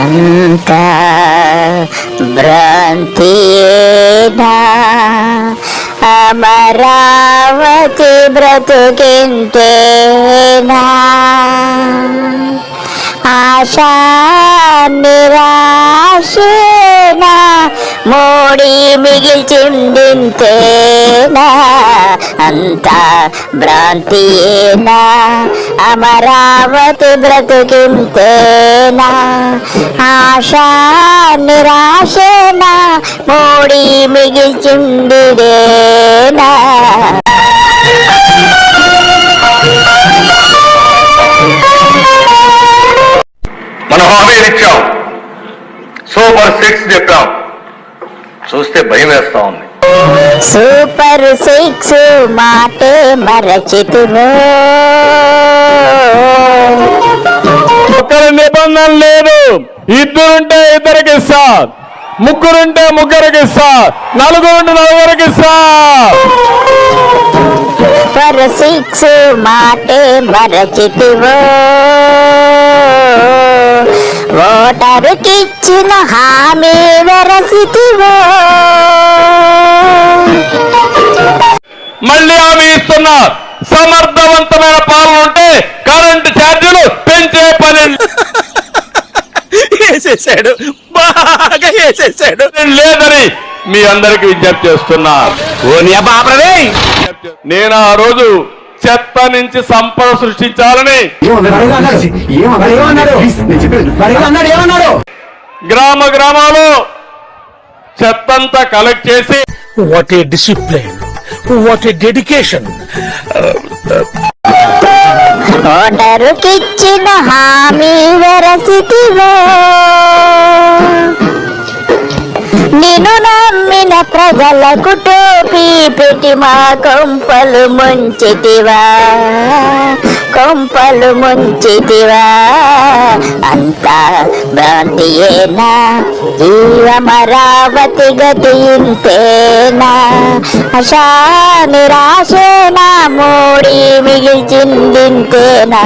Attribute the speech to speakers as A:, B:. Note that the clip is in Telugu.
A: అంత భ్రాంతియేనా? అమరావతి బ్రతుకింతేనా ఆశా నిరాశేనా మోడి మిగిల్చిందింతేనా అంత భ్రాంతియేనా? అమరావతి బ్రతుకింతేనా? ఆశా నిరాశేనా? మోడి మిగిల్చిందిదేనా?
B: మనం హామీలు ఇచ్చాం. సూపర్ సిక్స్ చెప్పాం. చూస్తే భయం వేస్తా ఉంది.
A: సూపర్ సిక్స్ మాటే మరచితును
C: నిబంధన లేదు ఇద్దరుంటే ఇద్దరికి ఇస్తా ముగ్గురుంటే ముగ్గురికి ఇస్తా నలుగురుంటే నలుగురికి ఇస్తా.
A: సూపర్ సిక్స్ మాటే మరచితువు ఓటరుకిచ్చిన హామీ వెరసితివో
C: మళ్ళీ హామీ ఇస్తున్నా సమర్థవంతమైన పాలన ఉంటే కరెంటు ఛార్జీలు పెంచే పని.
D: వేసేసాడు. బాగా వేసేసాడు.
C: లేదని మీ అందరికి విజ్ఞప్తి చేస్తున్నా. నేను ఆ రోజు చెత్త నుంచి సంపద సృష్టించాలని గ్రామ గ్రామాలు చెత్తంతా కలెక్ట్ చేసి
D: what a discipline what a dedication
A: ఓటరుకిచ్చిన హామీ వెరసితివో. నిన్ను నా ప్రజలకు టోపీ పెట్టి మా కొంపలు ముంచితివా. కొంపలు ముంచితివా. అంతా భ్రాంతియేనా జీవమరావతి గతి ఇంతేనా అశా నిరాశేనా? మూడి మిగిల్చిందింతేనా